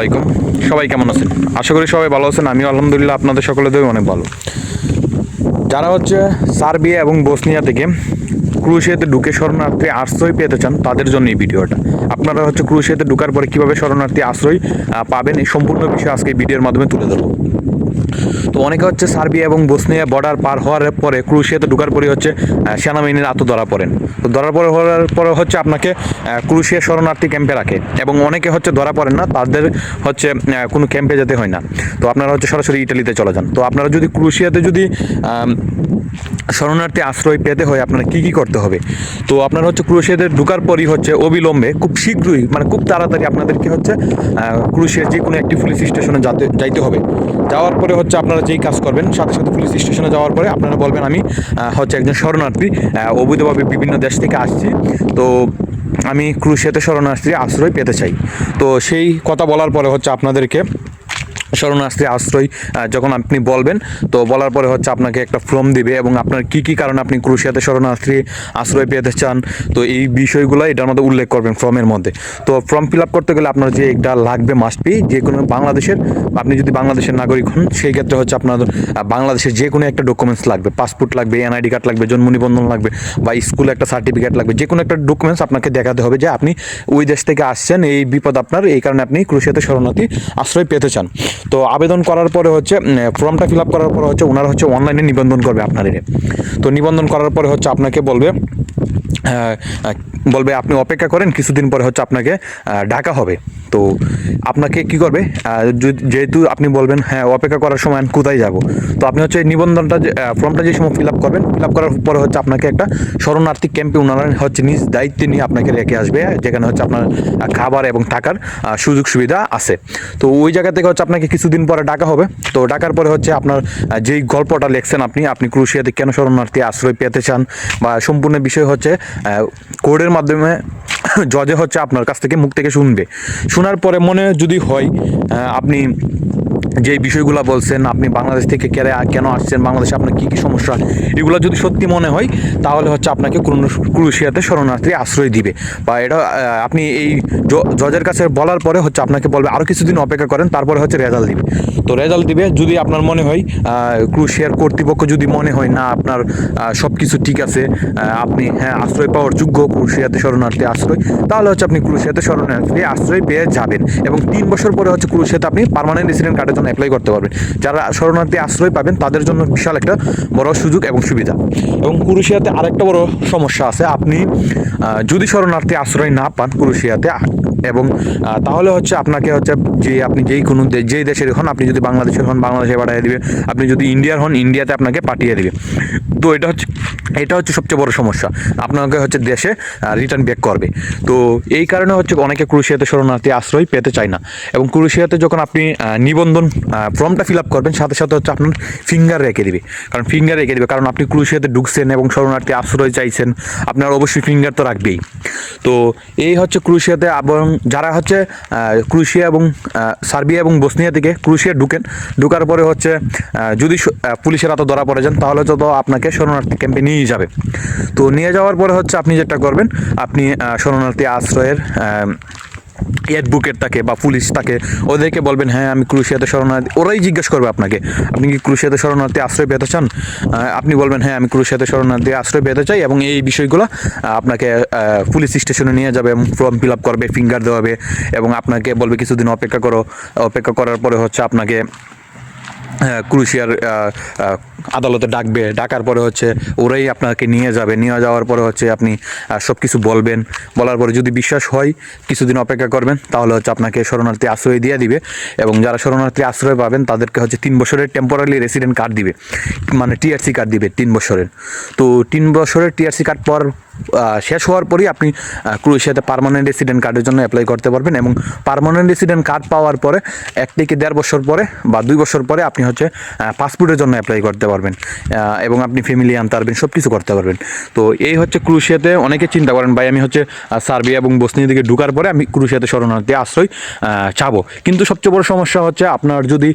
আলাইকুম। সবাই কেমন আছেন? আশা করি সবাই ভালো আছেন। আমিও আলহামদুলিল্লাহ আপনাদের সকলেদের অনেক ভালো। যারা হচ্ছে সার্বিয়া এবং বসনিয়া থেকে ক্রুশিয়াতে ঢুকে শরণার্থী আশ্রয় পেতে চান, তাদের জন্য এই ভিডিওটা। আপনারা হচ্ছে ক্রুশিয়াতে ঢুকার পরে কীভাবে শরণার্থী আশ্রয় পাবেন, এই সম্পূর্ণ বিষয় আজকে ভিডিওর মাধ্যমে তুলে ধরবো। তো অনেকে হচ্ছে সার্বিয়া এবং বসনিয়া বর্ডার পার হওয়ার পরে ক্রুশিয়াতে ঢুকার পরে হচ্ছে সেনাবাহিনীর আত্ম ধরা পড়েন। তো ধরা পড়ে হওয়ার পরে হচ্ছে আপনাকে ক্রুশিয়া শরণার্থী ক্যাম্পে রাখে এবং অনেকে হচ্ছে ধরা পড়েন না, তাদের হচ্ছে কোনো ক্যাম্পে যেতে হয় না। তো আপনারা হচ্ছে সরাসরি ইটালিতে চলে যান। তো আপনারা যদি ক্রুশিয়াতে যদি শরণার্থী আশ্রয় পেতে হয় আপনারা কী কী করতে হবে? তো আপনার হচ্ছে ক্রুশিয়াতে ঢুকার পরই হচ্ছে অবিলম্বে খুব শীঘ্রই মানে খুব তাড়াতাড়ি আপনাদের কি হচ্ছে ক্রুশিয়ার যে কোনো একটি পুলিশ স্টেশনে যাতে, যাইতে হবে। যাওয়ার পরে হচ্ছে আপনারা যেই কাজ করবেন, সাথে সাথে পুলিশ স্টেশনে যাওয়ার পরে আপনারা বলবেন, আমি হচ্ছে একজন শরণার্থী অবৈধভাবে বিভিন্ন দেশ থেকে আসছি। তো আমি ক্রুশিয়াতে শরণার্থী আশ্রয় পেতে চাই। তো সেই কথা বলার পরে হচ্ছে আপনাদেরকে শরণার্থী আশ্রয় যখন আপনি বলবেন, তো বলার পরে হচ্ছে আপনাকে একটা ফর্ম দিবে এবং আপনার কি কি কারণে আপনি ক্রুশিয়াতে শরণার্থী আশ্রয় পেতে চান, তো এই বিষয়গুলো এটার মধ্যে উল্লেখ করবেন ফর্মের মধ্যে। তো ফর্ম ফিল আপ করতে গেলে আপনার যে একটা লাগবে মাস্ট বি যে কোনো বাংলাদেশের, আপনি যদি বাংলাদেশের নাগরিক হন, সেই ক্ষেত্রে হচ্ছে আপনার বাংলাদেশের যে কোনো একটা ডকুমেন্টস লাগবে পাসপোর্ট লাগবে এনআইডি কার্ড লাগবে, জন্ম নিবন্ধন লাগবে, বা স্কুলে একটা সার্টিফিকেট লাগবে, যে কোনো একটা ডকুমেন্টস আপনাকে দেখাতে হবে যে আপনি ওই দেশ থেকে আসছেন, এই বিপদ আপনার, এই কারণে আপনি ক্রুশিয়াতে শরণার্থী আশ্রয় পেতে চান। তো আবেদন করার পরে হচ্ছে ফর্মটা ফিল আপ করার পরে হচ্ছে ওনারা হচ্ছে অনলাইনে নিবন্ধন করবে আপনাদের। তো নিবন্ধন করার পরে হচ্ছে আপনাকে বলবে বলবে, আপনি অপেক্ষা করেন, কিছুদিন পরে হচ্ছে আপনাকে ডাকা হবে। তো আপনাকে কি করবে? যেহেতু আপনি বলবেন হ্যাঁ অপেক্ষা করার সময় আমি কোথায় যাব? তো আপনি হচ্ছে নিবন্ধনটা ফর্মটা যে সময় ফিল আপ করবেন ফিল আপ করার পরে হচ্ছে আপনাকে একটা শরণার্থী ক্যাম্পে ওনারা হচ্ছে নিজ দায়িত্বে নিয়ে আপনাকে রেখে আসবে, যেখানে হচ্ছে আপনার খাবার এবং থাকার সুযোগ সুবিধা আছে। তো ওই জায়গা থেকে হচ্ছে আপনাকে কিছুদিন পরে ডাকা হবে। তো ডাকার পরে হচ্ছে আপনার যেই গল্পটা লেখছেন আপনি আপনি ক্রুশিয়াতে কেন শরণার্থী আশ্রয় পেতে চান? বা সম্পূর্ণ বিষয় হচ্ছে কোর্টের মাধ্যমে জজে হচ্ছে আপনার কাছ থেকে মুখ থেকে শুনবে। শোনার পরে মনে যদি হয় আপনি যে বিষয়গুলো বলছেন, আপনি বাংলাদেশ থেকে কেন কেন আসছেন, বাংলাদেশে আপনার কী কী সমস্যা? এগুলো যদি সত্যি মনে হয়, তাহলে হচ্ছে আপনাকে ক্রুশিয়াতে শরণার্থী আশ্রয় দিবে। বা এটা আপনি এই জজের কাছে বলার পরে হচ্ছে আপনাকে বলবে আরও কিছুদিন অপেক্ষা করেন, তারপরে হচ্ছে রেজাল্ট দিবে। তো রেজাল্ট দিবে, যদি আপনার মনে হয় ক্রুশিয়ার কর্তৃপক্ষ যদি মনে হয়, না, আপনার সব কিছু ঠিক আছে আপনি হ্যাঁ আশ্রয় পাওয়ার যোগ্য, ক্রুশিয়াতে শরণার্থী আশ্রয়, তাহলে হচ্ছে আপনি ক্রুশিয়াতে শরণার্থী আশ্রয় পেয়ে যাবেন। এবং তিন বছর পরে হচ্ছে ক্রুশিয়াতে আপনি পারমানেন্ট রেসিডেন্ট কার্ডের জন্য অ্যাপ্লাই করতে পারবেন যারা শরণার্থী আশ্রয় পাবেন, তাদের জন্য বিশাল একটা বড় সুযোগ এবং সুবিধা। এবং কুরুশিয়াতে আরেকটা বড় সমস্যা আছে। আপনি যদি শরণার্থী আশ্রয় না পান, ক্রুশিয়াতে এবং তাহলে হচ্ছে আপনাকে হচ্ছে যে আপনি যেই কোনো যেই দেশের হন, আপনি যদি বাংলাদেশের হন, বাংলাদেশে পাঠিয়ে দিবে। আপনি যদি ইন্ডিয়ার হন, ইন্ডিয়াতে আপনাকে পাঠিয়ে দিবে। তো এটা হচ্ছে এটা হচ্ছে সবচেয়ে বড় সমস্যা। আপনাকে হচ্ছে দেশে রিটার্ন ব্যাক করবে। তো এই কারণে হচ্ছে অনেকে ক্রুশিয়াতে শরণার্থী আশ্রয় পেতে চায় না। এবং ক্রুশিয়াতে যখন আপনি নিবন্ধন ফর্মটা ফিল আপ করবেন, সাথে সাথে হচ্ছে আপনার ফিঙ্গার রেখে দিবে। কারণ ফিঙ্গার রেখে দিবে। কারণ আপনি ক্রুশিয়াতে ঢুকছেন এবং শরণার্থী আশ্রয় চাইছেন, আপনার অবশ্যই ফিঙ্গার তো রাখবেই। তো এই হচ্ছে ক্রুশিয়াতে এবং যারা হচ্ছে ক্রুশিয়া এবং সার্বিয়া এবং বসনিয়া থেকে ক্রুশিয়া ঢুকেন, ঢুকার পরে হচ্ছে যদি পুলিশের হাতে ধরা পড়ে যান, তাহলে তো আপনাকে শরণার্থী ক্যাম্পে নিয়ে যাবে। তো নিয়ে যাওয়ার পরে হচ্ছে আপনি যেটা করবেন, আপনি শরণার্থী আশ্রয়ের অ্যাডভোকেট থাকে বা পুলিশ থাকে ওদেরকে বলবেন হ্যাঁ আমি ক্রুশিয়াতে শরণার্থী। ওরাই জিজ্ঞেস করবে আপনাকে, আপনি কি ক্রুশিয়াতে শরণার্থী আশ্রয় পেতে চান? আপনি বলবেন হ্যাঁ আমি ক্রুশিয়াতে শরণার্থী আশ্রয় পেতে চাই এবং এই বিষয়গুলো আপনাকে পুলিশ স্টেশনে নিয়ে যাবে এবং ফর্ম ফিল আপ করবে ফিঙ্গার দেওয়াবে এবং আপনাকে বলবে, কিছুদিন অপেক্ষা করো। অপেক্ষা করার পরে হচ্ছে আপনাকে ক্রুশিয়ার আদালতে ডাকবে। ডাকার পরে হচ্ছে ওরাই আপনাকে নিয়ে যাবে। নিয়ে যাওয়ার পরে হচ্ছে আপনি সব কিছু বলবেন। বলার পরে যদি বিশ্বাস হয়, কিছুদিন অপেক্ষা করবেন, তাহলে হচ্ছে আপনাকে শরণার্থী আশ্রয় দিয়ে দিবে। এবং যারা শরণার্থী আশ্রয় পাবেন, তাদেরকে হচ্ছে তিন বছরের টেম্পোরারি রেসিডেন্ট কার্ড দিবে। মানে টিআরসি কার্ড দিবে তিন বছরের। তো তিন বছরের টিআরসি কার্ড পর শেষ হওয়ার পরেই আপনি ক্রোয়েশিয়াতে পার্মানেন্ট রেসিডেন্ট কার্ডের জন্য অ্যাপ্লাই করতে পারবেন এবং পারমানেন্ট রেসিডেন্ট কার্ড পাওয়ার পরে এক থেকে দেড় বছর পরে বা দুই বছর পরে আপনি হচ্ছে পাসপোর্টের জন্য অ্যাপ্লাই করতে পারবেন এবং আপনি ফ্যামিলি আনতে পারবেন সব কিছু করতে পারবেন। তো এই হচ্ছে ক্রুশিয়াতে অনেকে চিন্তা করেন, ভাই, আমি হচ্ছে সার্বিয়া এবং বসনিয়া দিকে ঢুকার পরে আমি ক্রুশিয়াতে শরণার্থী আশ্রয় চাবো। কিন্তু সবচেয়ে বড় সমস্যা হচ্ছে আপনার যদি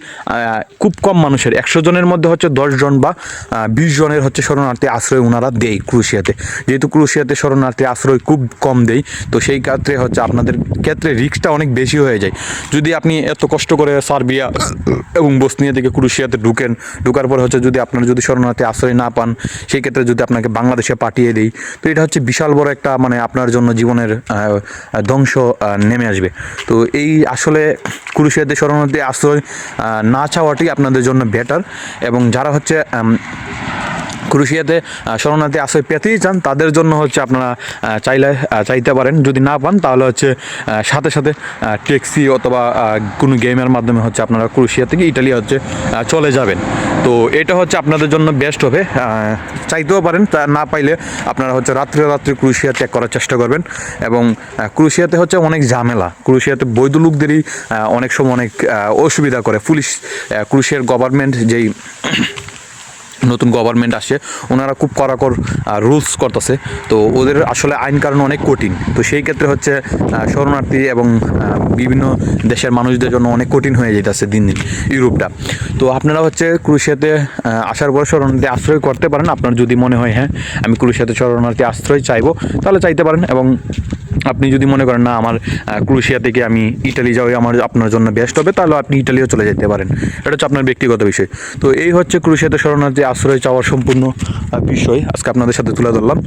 খুব কম মানুষের, একশো জনের মধ্যে হচ্ছে দশ জন বা বিশ জনের হচ্ছে শরণার্থী আশ্রয় ওনারা দেয় ক্রুশিয়াতে যেহেতু ক্রুশিয়া ক্রুশিয়াতে শরণার্থী আশ্রয় খুব কম দেয় তো সেই ক্ষেত্রে হচ্ছে আপনাদের ক্ষেত্রে রিস্কটা অনেক বেশি হয়ে যায়। যদি আপনি এত কষ্ট করে সার্বিয়া এবং বসনিয়া থেকে ক্রুশিয়াতে ঢুকেন, ঢুকার পর হচ্ছে যদি আপনার যদি শরণার্থী আশ্রয় না পান সেই ক্ষেত্রে যদি আপনাকে বাংলাদেশে পাঠিয়ে দেই, তো এটা হচ্ছে বিশাল বড় একটা মানে আপনার জন্য জীবনের ধ্বংস নেমে আসবে। তো এই আসলে ক্রুশিয়াতে শরণার্থী আশ্রয় না চাওয়াটাই আপনাদের জন্য বেটার এবং যারা হচ্ছে ক্রুশিয়াতে শরণার্থী আশ্রয় পেতেই চান। তাদের জন্য হচ্ছে আপনারা চাইলে চাইতে পারেন। যদি না পান, তাহলে হচ্ছে সাথে সাথে ট্যাক্সি অথবা কোনো গেমের মাধ্যমে হচ্ছে আপনারা ক্রুশিয়া থেকে ইটালি হচ্ছে চলে যাবেন। তো এটা হচ্ছে আপনাদের জন্য বেস্ট হবে। চাইতেও পারেন, তা না পাইলে আপনারা হচ্ছে রাত্রে রাত্রে ক্রুশিয়া ত্যাগ করার চেষ্টা করবেন। এবং ক্রুশিয়াতে হচ্ছে অনেক ঝামেলা। ক্রুশিয়াতে বৈধ লোকদেরই অনেক সময় অনেক অসুবিধা করে। পুলিশ ক্রুশিয়ার গভর্নমেন্ট যেই নতুন গভর্নমেন্ট আসে, ওনারা খুব কড়াকড় রুলস করতেছে। তো ওদের আসলে আইন কারণ অনেক কঠিন। তো সেই ক্ষেত্রে হচ্ছে শরণার্থী এবং বিভিন্ন দেশের মানুষদের জন্য অনেক কঠিন হয়ে যেতেছে দিন দিন ইউরোপটা। তো আপনারা হচ্ছে ক্রুশিয়াতে আসার পর শরণার্থী আশ্রয় করতে পারেন। আপনার যদি মনে হয় হ্যাঁ আমি ক্রুশিয়াতে শরণার্থী আশ্রয় চাইব, তাহলে চাইতে পারেন এবং আপনি যদি মনে করেন, না, আমার ক্রোশিয়া থেকে আমি ইটালি যাওয়াই আমার, আপনার জন্য বেস্ট হবে, তাহলে আপনি ইটালিও চলে যেতে পারেন। এটা হচ্ছে আপনার ব্যক্তিগত বিষয়। তো এই হচ্ছে ক্রোশিয়াতে শরণার্থী আশ্রয় চাওয়ার সম্পূর্ণ বিষয়। আজকে আপনাদের সাথে তুলে ধরলাম।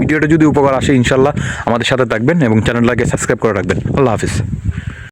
ভিডিওটা যদি উপকার আসে, ইনশাল্লাহ আমাদের সাথে থাকবেন এবং চ্যানেলটাকে সাবস্ক্রাইব করে রাখবেন। আল্লাহ হাফিজ।